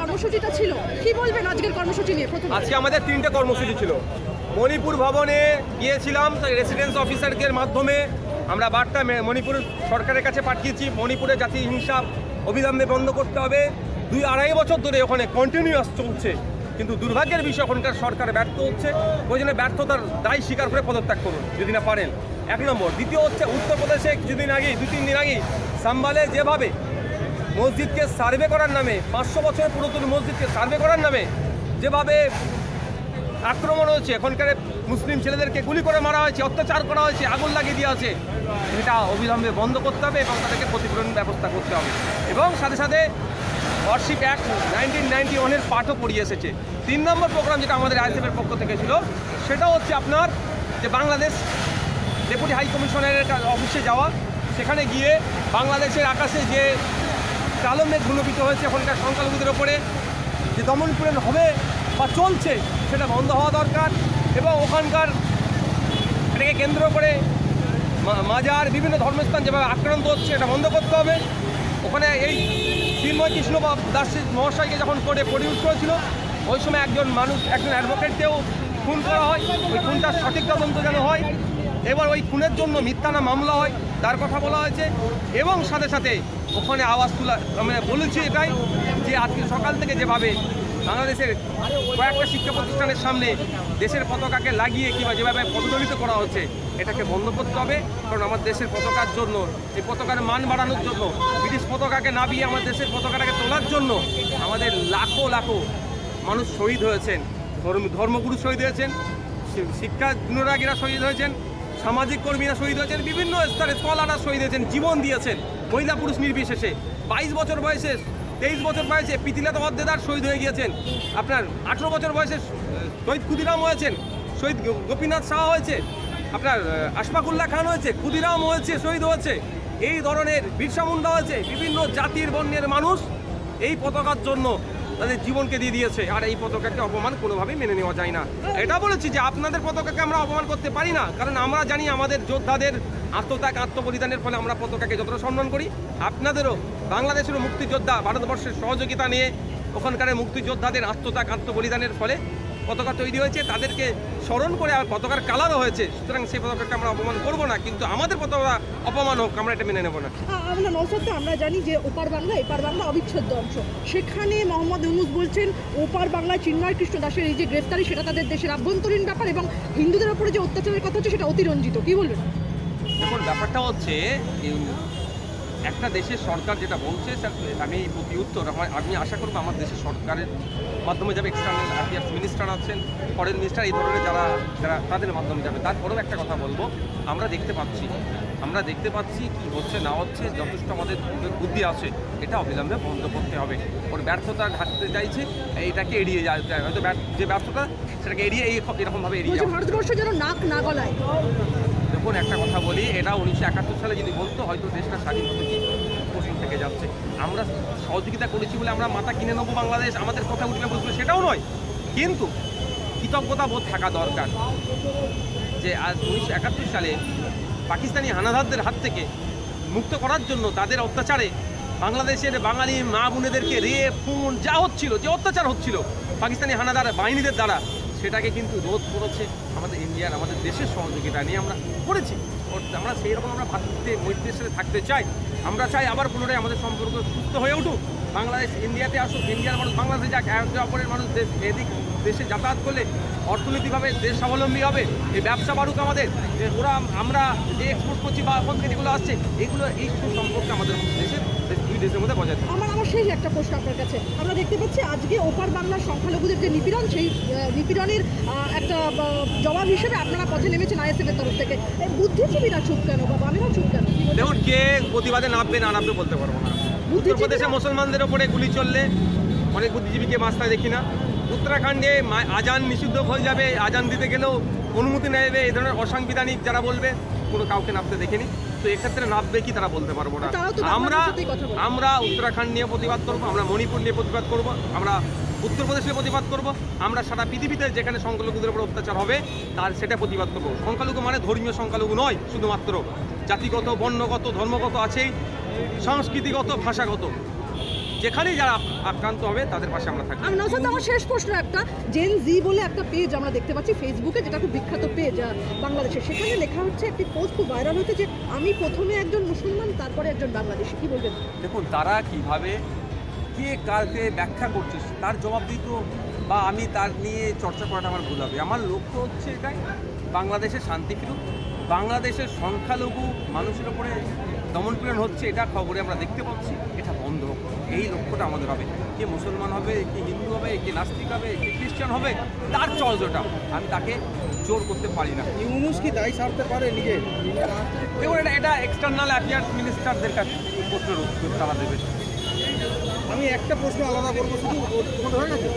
কর্মসূচিটা ছিল, কি বলবেন আজকের কর্মসূচি নিয়ে আজকে আমাদের তিনটে কর্মসূচি ছিল। মণিপুর ভবনে গিয়েছিলাম রেসিডেন্স অফিসারদের মাধ্যমে আমরা বার্তা মণিপুর সরকারের কাছে পাঠিয়েছি, মণিপুরে জাতি হিংসা অবিলম্বে বন্ধ করতে হবে। দুই আড়াই বছর ধরে ওখানে কন্টিনিউয়াস চলছে, কিন্তু দুর্ভাগ্যের বিষয় ওখানকার সরকার ব্যর্থ হচ্ছে। ওই জন্য ব্যর্থতার দায় স্বীকার করে পদত্যাগ করুন, যদি না পারেন। এক নম্বর। দ্বিতীয় হচ্ছে, উত্তরপ্রদেশে কিছুদিন আগেই দু তিন দিন আগেই, সাম্বালে যেভাবে মসজিদকে সার্ভে করার নামে, পাঁচশো বছরের পুরাতন মসজিদকে সার্ভে করার নামে যেভাবে আক্রমণ হয়েছে, এখনকার মুসলিম ছেলেদেরকে গুলি করে মারা হয়েছে, অত্যাচার করা হয়েছে, আগুন লাগিয়ে দেওয়া আছে এটা অবিলম্বে বন্ধ করতে হবে এবং তাদেরকে ক্ষতিপূরণ ব্যবস্থা করতে হবে। এবং সাথে সাথে ওয়ার্শিপ অ্যাক্ট নাইনটিন নাইনটি ওয়ানের পাঠও পড়িয়ে এসেছে। তিন নম্বর প্রোগ্রাম যেটা আমাদের আইসিএফের পক্ষ থেকে ছিল, সেটা হচ্ছে আপনার যে বাংলাদেশ ডেপুটি হাই কমিশনারের অফিসে যাওয়া, সেখানে গিয়ে বাংলাদেশের আকাশে যে কালো মেঘ ঘনীভূত হয়েছে এখনকার সংখ্যালঘুদের ওপরে। যে দমনপীড়ন হবে বা চলছে, সেটা বন্ধ হওয়া দরকার এবং ওখানকার এটাকে কেন্দ্র করে মাজার, বিভিন্ন ধর্মস্থান যেভাবে আক্রান্ত হচ্ছে এটা বন্ধ করতে হবে। ওখানে এই চিন্ময় কৃষ্ণ বা দাস মহাশয়কে যখন করে প্রডিউস করেছিল, ওই সময় একজন মানুষ, একজন অ্যাডভোকেটকেও খুন করা হয়। ওই খুনটার সঠিক তদন্ত যেন হয়। এবার ওই খুনের জন্য মিথ্যা না মামলা হয়, তার কথা বলা হয়েছে। এবং সাথে সাথে ওখানে আওয়াজ তোলা আমরা বলেছি এটাই যে আজকে সকাল থেকে যেভাবে বাংলাদেশের কয়েকটা শিক্ষা প্রতিষ্ঠানের সামনে দেশের পতাকাকে লাগিয়ে কিংবা যেভাবে পদদলিত করা হচ্ছে, এটাকে বন্ধ করতে হবে। কারণ আমার দেশের পতাকার জন্য এই পতাকার মান বাড়ানোর জন্য, ব্রিটিশ পতাকাকে নামিয়ে আমার দেশের পতাকাটাকে তোলার জন্য আমাদের লাখো লাখো মানুষ শহীদ হয়েছেন, ধর্ম, ধর্মগুরু শহীদ হয়েছেন শিক্ষা অনুরাগীরা শহীদ হয়েছেন, সামাজিক কর্মীরা শহীদ হয়েছেন, বিভিন্ন স্তরে স্কলাররা শহীদ হয়েছেন, জীবন দিয়েছেন। মহিলা পুরুষ নির্বিশেষে। বাইশ বছর বয়সে, তেইশ বছর বয়সে পিতিলাত অদ্দেদার শহীদ হয়ে গিয়েছেন। আপনার আঠেরো বছর বয়সে শহীদ ক্ষুদিরাম হয়েছেন, শহীদ গোপীনাথ শাহ হয়েছে, আপনার আশফাকুল্লাহ খান হয়েছে, ক্ষুদিরাম হয়েছে, শহীদ হয়েছে। এই ধরনের বিরসা মুন্ডা হয়েছে, বিভিন্ন জাতির বর্ণের মানুষ এই পতাকার জন্য তাদের জীবনকে দিয়ে দিয়েছে। আর এই পতাকাকে অপমান কোনোভাবেই মেনে নেওয়া যায় না। এটা বলেছি যে আপনাদের পতাকাকে আমরা অপমান করতে পারি না। কারণ আমরা জানি আমাদের যোদ্ধাদের আত্মত্যাগ, আত্মবলিদানের ফলে আমরা পতাকাকে যতটা সম্মান করি, আপনাদেরও বাংলাদেশেরও মুক্তিযোদ্ধা, ভারতবর্ষের সহযোগিতা নিয়ে ওখানকার মুক্তিযোদ্ধাদের আত্মত্যাগ, আত্মবলিদানের ফলে পতাকা তৈরি হয়েছে তাদেরকে স্মরণ করে আর পতাকার কালারও হয়েছে। সুতরাং সেই পতাকাকে আমরা অপমান করব না কিন্তু আমাদের পতাকা অপমান হোক আমরা এটা মেনে নেব না। আমরা আমরা জানি যে ওপার বাংলা এপার বাংলা অবিচ্ছেদ্য অংশ। সেখানে মোহাম্মদ ইউনুস বলছেন ওপার বাংলায় চিন্ময় কৃষ্ণ দাসের এই যে গ্রেফতারি সেটা তাদের দেশের আভ্যন্তরীণ ব্যাপার এবং হিন্দুদের উপরে যে অত্যাচারের কথা হচ্ছে সেটা অতিরঞ্জিত। কি বলবেন? দেখুন ব্যাপারটা হচ্ছে একটা দেশের সরকার যেটা বলছে স্যার আমি এই প্রতি উত্তর আমার আমি আশা করব আমার দেশের সরকারের মাধ্যমে যাবে এক্সটার্নাল অ্যাফেয়ার্স মিনিস্টার আছেন ফরেন মিনিস্টার এই ধরনের যারা যারা তাদের মাধ্যমে যাবে। তারপরেও একটা কথা বলব আমরা দেখতে পাচ্ছি আমরা দেখতে পাচ্ছি কি হচ্ছে না হচ্ছে যথেষ্ট আমাদের বুদ্ধি আছে এটা অবিলম্বে বন্ধ করতে হবে। ওর ব্যর্থতা ঘাটতে চাইছে এইটাকে এড়িয়ে যেতে হবে। হয়তো যে ব্যর্থতা সেটাকে এড়িয়ে এই এরকমভাবে এড়িয়ে যাওয়া। ভারতবর্ষ যেন নাক না গলায়। দেখুন একটা কথা বলি এটা উনিশশো একাত্তর সালে যদি বলতো হয়তো দেশটা স্বাধীন হতো কি প্রশ্ন থেকে যাচ্ছে। আমরা সহযোগিতা করেছি বলে আমরা মাথা কিনে নেব বাংলাদেশ, আমাদের কথা উঠলে বলব সেটাও নয়। কিন্তু কৃতজ্ঞতা বোধ থাকা দরকার যে আজ উনিশশো একাত্তর সালে পাকিস্তানি হানাদারদের হাত থেকে মুক্ত করার জন্য তাদের অত্যাচারে বাংলাদেশের বাঙালি মা বোনেদেরকে রেয়ে খুন, যা হচ্ছিল, যে অত্যাচার হচ্ছিল পাকিস্তানি হানাদার বাহিনীদের দ্বারা সেটাকে কিন্তু রোধ করেছে আমাদের ইন্ডিয়ার আমাদের দেশের সহযোগিতা নিয়ে আমরা করেছি। আমরা সেই রকম আমরা ভাতৃত্বে, মৈত্রীর সাথে থাকতে চাই। আমরা চাই আবার পুনরায় আমাদের সম্পর্ক সুস্থ হয়ে উঠুক। বাংলাদেশ ইন্ডিয়াতে আসুক, ইন্ডিয়ার মানুষ বাংলাদেশে যাক, একে অপরের মানুষ দেশ, এদিক দেশে যাতায়াত করলে অর্থনৈতিকভাবে দেশ স্বাবলম্বী হবে, এই ব্যবসা বাড়ুক আমাদের। ওরা আমরা যে এক্সপোর্ট করছি বা থেকে যেগুলো আসছে, এগুলো এই সম্পর্কে আমাদের দেশের দেশের মধ্যে বজায় থাকবে। আমার আমার সেই একটা প্রশ্ন আপনার কাছে। আমরা দেখতে পাচ্ছি আজকে ওপার বাংলার সংখ্যালঘুদের যে নিপীড়ন সেই নিপীড়নের একটা জবাব হিসেবে আপনারা পথে নেমেছেন আইএসএফের তরফ থেকে। এই বুদ্ধিজীবীরা চুপ কেন বা বামেরা চুপ কেন? দেখুন কে প্রতিবাদে নামবে না নামবে বলতে পারব না। উত্তরপ্রদেশে মুসলমানদের ওপরে গুলি চললে অনেক বুদ্ধিজীবীকে মাস্তায় দেখি না। উত্তরাখণ্ডে আজান নিষিদ্ধ হয়ে যাবে আজান দিতে গেলেও অনুমতি নেবে এই ধরনের অসাংবিধানিক যারা বলবে কোনো কাউকে নামতে দেখিনি। তো এক্ষেত্রে নামবে কি তারা বলতে পারব না। আমরা। আমরা উত্তরাখণ্ড নিয়ে প্রতিবাদ করব আমরা মণিপুর নিয়ে প্রতিবাদ করব আমরা উত্তরপ্রদেশ নিয়ে প্রতিবাদ করব আমরা সারা পৃথিবীতে যেখানে সংখ্যালঘুদের উপর অত্যাচার হবে তার সেটা প্রতিবাদ করব। সংখ্যালঘু মানে ধর্মীয় সংখ্যালঘু নয় শুধুমাত্র জাতিগত বর্ণগত ধর্মগত আছেই সংস্কৃতিগত ভাষাগত। যেখানেই যারা আক্রান্ত হবে তাদের পাশে আমরা থাকব। আমি নৌসাদ আমার শেষ প্রশ্ন একটা। জেন জি বলে একটা পেজ আমরা দেখতে পাচ্ছি ফেসবুকে যেটা খুব বিখ্যাত পেজ বাংলাদেশে। সেখানে লেখা হচ্ছে একটি পোস্ট খুব ভাইরাল হচ্ছে যে আমি প্রথমে একজন মুসলমান তারপরে একজন বাংলাদেশি। কি বলবেন? দেখুন তারা কীভাবে কে কারকে ব্যাখ্যা করছে তার জবাব দিত বা আমি তার নিয়ে চর্চা করাটা আমার ভুল হবে। আমার লক্ষ্য হচ্ছে এটাই বাংলাদেশে শান্তি ফিরুক বাংলাদেশের সংখ্যালঘু মানুষের উপরে দমনপীড়ন হচ্ছে এটা খবরে আমরা দেখতে পাচ্ছি এটা বন্ধ। হোক এই লক্ষ্যটা আমাদের হবে। কে মুসলমান হবে কে হিন্দু হবে কে নাস্তিক হবে কে খ্রিস্টান হবে তার চর্চাটা আমি তাকে জোর করতে পারি না। ইউনুস কি দায়ী সারতে পারে নিজে? দেখুন এটা এটা এক্সটার্নাল অ্যাফেয়ার্স মিনিস্টারদের কাছে প্রশ্নের উত্তর তারা দেবে। আমি একটা প্রশ্ন আলাদা করব শুধু গেছে?